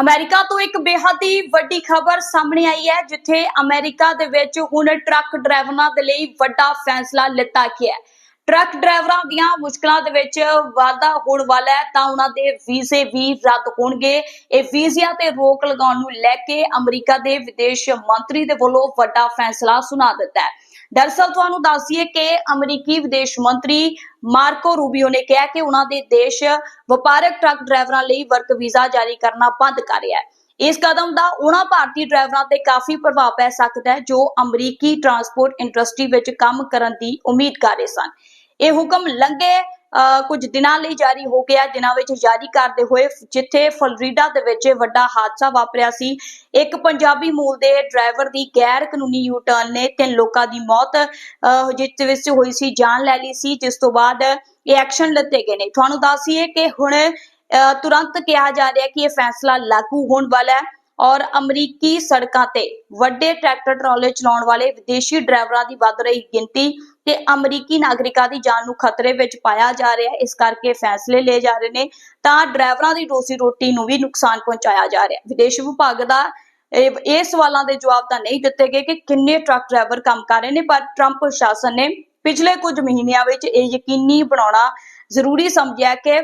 America ਤੋਂ ਇੱਕ ਬੇਹੱਦ ਹੀ ਵੱਡੀ ਖਬਰ ਸਾਹਮਣੇ ਆਈ ਹੈ, ਜਿੱਥੇ ਅਮਰੀਕਾ ਦੇ ਵਿੱਚ ਹੁਣ ਟਰੱਕ ਡਰਾਈਵਰਾਂ ਦੇ ਲਈ ਵੱਡਾ ਫੈਸਲਾ ਲਿੱਤਾ ਗਿਆ ਹੈ। ਟਰੱਕ ਡਰਾਈਵਰਾਂ ਦੀਆਂ ਮੁਸ਼ਕਲਾਂ ਦੇ ਵਿੱਚ ਵਾਧਾ ਹੋਣ ਵਾਲਾ ਹੈ, ਤਾਂ ਉਹਨਾਂ ਦੇ ਵੀਜ਼ੇ ਵੀ ਰੱਦ ਹੋਣਗੇ। ਇਹ ਵੀਜ਼ਿਆਂ ਤੇ ਰੋਕ ਲਗਾਉਣ ਨੂੰ ਲੈ ਕੇ ਅਮਰੀਕਾ ਦੇ ਵਿਦੇਸ਼ ਮੰਤਰੀ ਦੇ ਵੱਲੋਂ ਵੱਡਾ ਫੈਸਲਾ ਸੁਣਾ ਦਿੱਤਾ ਹੈ। ਦਰਅਸਲ ਤੁਹਾਨੂੰ ਦੱਸ ਦਈਏ ਕਿ ਅਮਰੀਕੀ ਵਿਦੇਸ਼ ਮੰਤਰੀ ਮਾਰਕੋ ਰੂਬੀਓ ਨੇ ਕਿਹਾ ਕਿ ਉਹਨਾਂ ਦੇ ਦੇਸ਼ ਵਪਾਰਕ ਟਰੱਕ ਡਰਾਈਵਰਾਂ ਲਈ ਵਰਕ ਵੀਜ਼ਾ ਜਾਰੀ ਕਰਨਾ ਬੰਦ ਕਰ ਰਿਹਾ ਹੈ। ਇਸ ਕਦਮ ਦਾ ਉਹਨਾਂ ਭਾਰਤੀ ਡਰਾਈਵਰਾਂ ਤੇ ਕਾਫੀ ਪ੍ਰਭਾਵ ਪੈ ਸਕਦਾ ਹੈ, ਜੋ ਅਮਰੀਕੀ ਟਰਾਂਸਪੋਰਟ ਇੰਡਸਟਰੀ ਵਿੱਚ ਕੰਮ ਕਰਨ ਦੀ ਉਮੀਦ ਕਰ ਰਹੇ ਸਨ। ਇਹ ਹੁਕਮ ਲੰਘੇ ਕੁਝ ਦਿਨਾਂ ਲਈ ਜਾਰੀ ਹੋ ਗਿਆ, ਜਿਨ੍ਹਾਂ ਵਿੱਚ ਜਾਰੀ ਕਰਦੇ ਹੋਏ ਜਿੱਥੇ ਫਲੋਰੀਡਾ ਦੇ ਵਿੱਚ ਵੱਡਾ ਹਾਦਸਾ ਵਾਪਰਿਆ ਸੀ। ਇੱਕ ਪੰਜਾਬੀ ਮੂਲ ਦੇ ਡਰਾਈਵਰ ਦੀ ਗੈਰ ਕਾਨੂੰਨੀ ਯੂ ਟਰਨ ਨੇ ਤਿੰਨ ਲੋਕਾਂ ਦੀ ਮੌਤ ਜਿਸ ਵਿੱਚ ਹੋਈ ਸੀ, ਜਾਨ ਲੈ ਲਈ ਸੀ, ਜਿਸ ਤੋਂ ਬਾਅਦ ਇਹ ਐਕਸ਼ਨ ਲਿੱਤੇ ਗਏ ਨੇ। ਤੁਹਾਨੂੰ ਦੱਸੀਏ ਕਿ ਹੁਣ ਅਹ ਤੁਰੰਤ ਕਿਹਾ ਜਾ ਰਿਹਾ ਕਿ ਇਹ ਫੈਸਲਾ ਲਾਗੂ ਹੋਣ ਵਾਲਾ ਹੈ। ਔਰ ਅਮਰੀਕੀ ਸੜਕਾਂ ਤੇ ਵੱਡੇ ਟਰੈਕਟਰ ਟਰਾਲੇ ਚਲਾਉਣ ਵਾਲੇ ਵਿਦੇਸ਼ੀ ਡਰਾਈਵਰਾਂ ਦੀ ਵੱਧ ਰਹੀ ਗਿਣਤੀ ਤੇ ਅਮਰੀਕੀ ਨਾਗਰਿਕਾਂ ਦੀ ਜਾਨ ਨੂੰ ਖਤਰੇ ਵਿੱਚ ਪਾਇਆ ਜਾ ਰਿਹਾ ਹੈ। ਇਸ ਕਰਕੇ ਫੈਸਲੇ ਲਏ ਜਾ ਰਹੇ ਨੇ ਤਾਂ ਡਰਾਈਵਰਾਂ ਦੀ ਰੋਜ਼ੀ ਰੋਟੀ ਨੂੰ ਵੀ ਨੁਕਸਾਨ ਪਹੁੰਚਾਇਆ ਜਾ ਰਿਹਾ ਹੈ। ਵਿਦੇਸ਼ ਵਿਭਾਗ ਦਾ ਇਹ ਇਹ ਸਵਾਲਾਂ ਦੇ ਜਵਾਬ ਤਾਂ ਨਹੀਂ ਦਿੱਤੇ ਗਏ ਕਿ ਕਿੰਨੇ ਟਰੱਕ ਡਰਾਈਵਰ ਕੰਮ ਕਰ ਰਹੇ ਨੇ, ਪਰ ਟਰੰਪ ਪ੍ਰਸ਼ਾਸਨ ਨੇ ਪਿਛਲੇ ਕੁਝ ਮਹੀਨਿਆਂ ਵਿੱਚ ਇਹ ਯਕੀਨੀ ਬਣਾਉਣਾ ਜ਼ਰੂਰੀ ਸਮਝਿਆ ਕਿ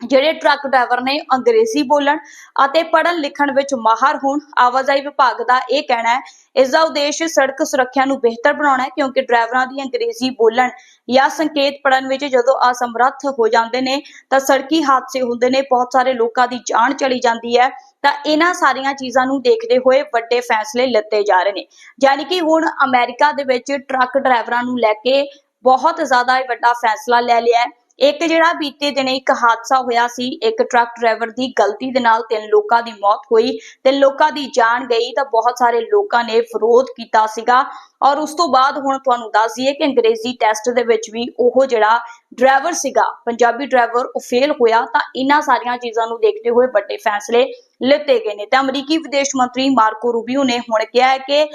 ਜਿਹੜੇ ਟਰੱਕ ਡਰਾਈਵਰ ਨੇ ਅੰਗਰੇਜ਼ੀ ਬੋਲਣ ਅਤੇ ਪੜ੍ਹਨ ਲਿਖਣ ਵਿੱਚ ਮਾਹਰ ਹੋਣ, ਆਵਾਜਾਈ ਵਿਭਾਗ ਦਾ ਇਹ ਕਹਿਣਾ ਹੈ, ਇਸ ਦਾ ਉਦੇਸ਼ ਸੜਕ ਸੁਰੱਖਿਆ ਨੂੰ ਬਿਹਤਰ ਬਣਾਉਣਾ ਹੈ ਕਿਉਂਕਿ ਡਰਾਈਵਰਾਂ ਦੀ ਅੰਗਰੇਜ਼ੀ ਬੋਲਣ ਜਾਂ ਸੰਕੇਤ ਪੜ੍ਹਨ ਵਿੱਚ ਜਦੋਂ ਅਸਮਰੱਥ ਹੋ ਜਾਂਦੇ ਨੇ ਤਾਂ ਸੜਕੀ ਹਾਦਸੇ ਹੁੰਦੇ ਨੇ, ਬਹੁਤ ਸਾਰੇ ਲੋਕਾਂ ਦੀ ਜਾਨ ਚਲੀ ਜਾਂਦੀ ਹੈ। ਤਾਂ ਇਹਨਾਂ ਸਾਰੀਆਂ ਚੀਜ਼ਾਂ ਨੂੰ ਦੇਖਦੇ ਹੋਏ ਵੱਡੇ ਫੈਸਲੇ ਲਿੱਤੇ ਜਾ ਰਹੇ ਨੇ। ਯਾਨੀ ਕਿ ਹੁਣ ਅਮਰੀਕਾ ਦੇ ਵਿੱਚ ਟਰੱਕ ਡਰਾਈਵਰਾਂ ਨੂੰ ਲੈ ਕੇ ਬਹੁਤ ਜ਼ਿਆਦਾ ਵੱਡਾ ਫੈਸਲਾ ਲੈ ਲਿਆ ਹੈ। ਇੱਕ ਜਿਹੜਾ ਬੀਤੇ ਦਿਨੇ ਇੱਕ ਹਾਦਸਾ ਹੋਇਆ ਸੀ, ਇੱਕ ਟਰੱਕ ਡਰਾਈਵਰ ਦੀ ਗਲਤੀ ਦੇ ਨਾਲ ਤਿੰਨ ਲੋਕਾਂ ਦੀ ਮੌਤ ਹੋਈ। ਤੇ ਲੋਕਾਂ ਦੀ ਜਾਨ ਗਈ ਤਾਂ ਬਹੁਤ ਸਾਰੇ ਲੋਕਾਂ ਨੇ ਵਿਰੋਧ ਕੀਤਾ ਸੀਗਾ। ਔਰ ਉਸ ਤੋਂ ਬਾਅਦ ਹੁਣ ਤੁਹਾਨੂੰ ਦੱਸ ਦਈਏ ਕਿ ਅੰਗਰੇਜ਼ੀ ਟੈਸਟ ਦੇ ਵਿੱਚ ਵੀ ਉਹ ਜਿਹੜਾ ਡਰਾਈਵਰ ਸੀਗਾ, ਪੰਜਾਬੀ ਡਰਾਈਵਰ, ਉਹ ਫੇਲ ਹੋਇਆ ਤਾਂ ਇਹਨਾਂ ਸਾਰੀਆਂ ਚੀਜ਼ਾਂ ਨੂੰ ਦੇਖਦੇ ਹੋਏ ਵੱਡੇ ਫੈਸਲੇ ਲਿੱਤੇ ਗਏ ਨੇ। ਤਾਂ ਅਮਰੀਕੀ ਵਿਦੇਸ਼ ਮੰਤਰੀ ਮਾਰਕੋ ਰੂਬੀਓ ਨੇ ਹੁਣ ਕਿਹਾ ਹੈ ਕਿ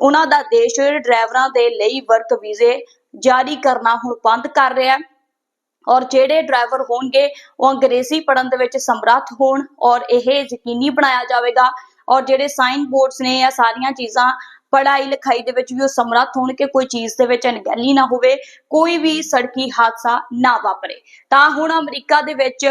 ਉਹਨਾਂ ਦਾ ਦੇਸ਼ ਡਰਾਈਵਰਾਂ ਦੇ ਲਈ ਵਰਕ ਵੀਜ਼ੇ ਜਾਰੀ ਕਰਨਾ ਹੁਣ ਬੰਦ ਕਰ ਰਿਹਾ ਹੈ। ਔਰ ਜਿਹੜੇ ਡਰਾਈਵਰ ਹੋਣਗੇ ਉਹ ਅੰਗਰੇਜ਼ੀ ਪੜਨ ਦੇ ਵਿੱਚ ਸਮਰੱਥ ਹੋਣ ਔਰ ਇਹ ਯਕੀਨੀ ਬਣਾਇਆ ਜਾਵੇਗਾ ਔਰ ਜਿਹੜੇ ਸਾਈਨ ਬੋਰਡਸ ਨੇ ਇਹ ਸਾਰੀਆਂ ਚੀਜ਼ਾਂ ਪੜ੍ਹਾਈ ਲਿਖਾਈ ਦੇ ਵਿੱਚ ਵੀ ਉਹ ਸਮਰੱਥ ਹੋਣ ਕਿ ਕੋਈ ਚੀਜ਼ ਦੇ ਵਿੱਚ ਅਣਗਹਿਲੀ ਨਾ ਹੋਵੇ, ਕੋਈ ਵੀ ਸੜਕੀ ਹਾਦਸਾ ਨਾ ਵਾਪਰੇ। ਤਾਂ ਹੁਣ ਅਮਰੀਕਾ ਦੇ ਵਿੱਚ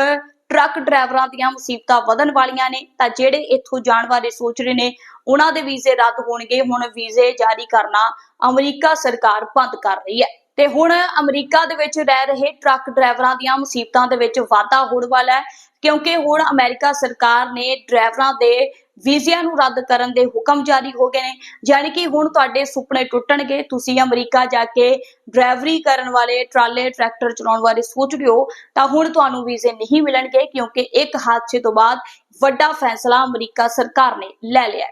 ਟਰੱਕ ਡਰਾਈਵਰਾਂ ਦੀਆਂ ਮੁਸੀਬਤਾਂ ਵਧਣ ਵਾਲੀਆਂ ਨੇ, ਤਾਂ ਜਿਹੜੇ ਇੱਥੋਂ ਜਾਣ ਬਾਰੇ ਸੋਚ ਰਹੇ ਨੇ, ਉਹਨਾਂ ਦੇ ਵੀਜ਼ੇ ਰੱਦ ਹੋਣਗੇ। ਹੁਣ ਵੀਜ਼ੇ ਜਾਰੀ ਕਰਨਾ ਅਮਰੀਕਾ ਸਰਕਾਰ ਬੰਦ ਕਰ ਰਹੀ ਹੈ। ਤੇ ਹੁਣ ਅਮਰੀਕਾ ਦੇ ਵਿੱਚ ਰਹਿ ਰਹੇ ਟਰੱਕ ਡਰਾਈਵਰਾਂ ਦੀਆਂ ਮੁਸੀਬਤਾਂ ਦੇ ਵਿੱਚ ਵਾਧਾ ਹੋਣ ਵਾਲਾ ਹੈ, ਕਿਉਂਕਿ ਹੁਣ ਅਮਰੀਕਾ ਸਰਕਾਰ ਨੇ ਡਰਾਈਵਰਾਂ ਦੇ ਵੀਜ਼ਿਆਂ ਨੂੰ ਰੱਦ ਕਰਨ ਦੇ ਹੁਕਮ ਜਾਰੀ ਹੋ ਗਏ ਨੇ। ਯਾਨੀ ਕਿ ਹੁਣ ਤੁਹਾਡੇ ਸੁਪਨੇ ਟੁੱਟਣਗੇ, ਤੁਸੀਂ ਅਮਰੀਕਾ ਜਾ ਕੇ ਡਰਾਈਵਰੀ ਕਰਨ ਵਾਲੇ ਟਰਾਲੇ, ਟਰੈਕਟਰ ਚਲਾਉਣ ਬਾਰੇ ਸੋਚ ਰਹੇ ਹੋ, ਤਾਂ ਹੁਣ ਤੁਹਾਨੂੰ ਵੀਜ਼ੇ ਨਹੀਂ ਮਿਲਣਗੇ, ਕਿਉਂਕਿ ਇੱਕ ਹਾਦਸੇ ਤੋਂ ਬਾਅਦ ਵੱਡਾ ਫੈਸਲਾ ਅਮਰੀਕਾ ਸਰਕਾਰ ਨੇ ਲੈ ਲਿਆ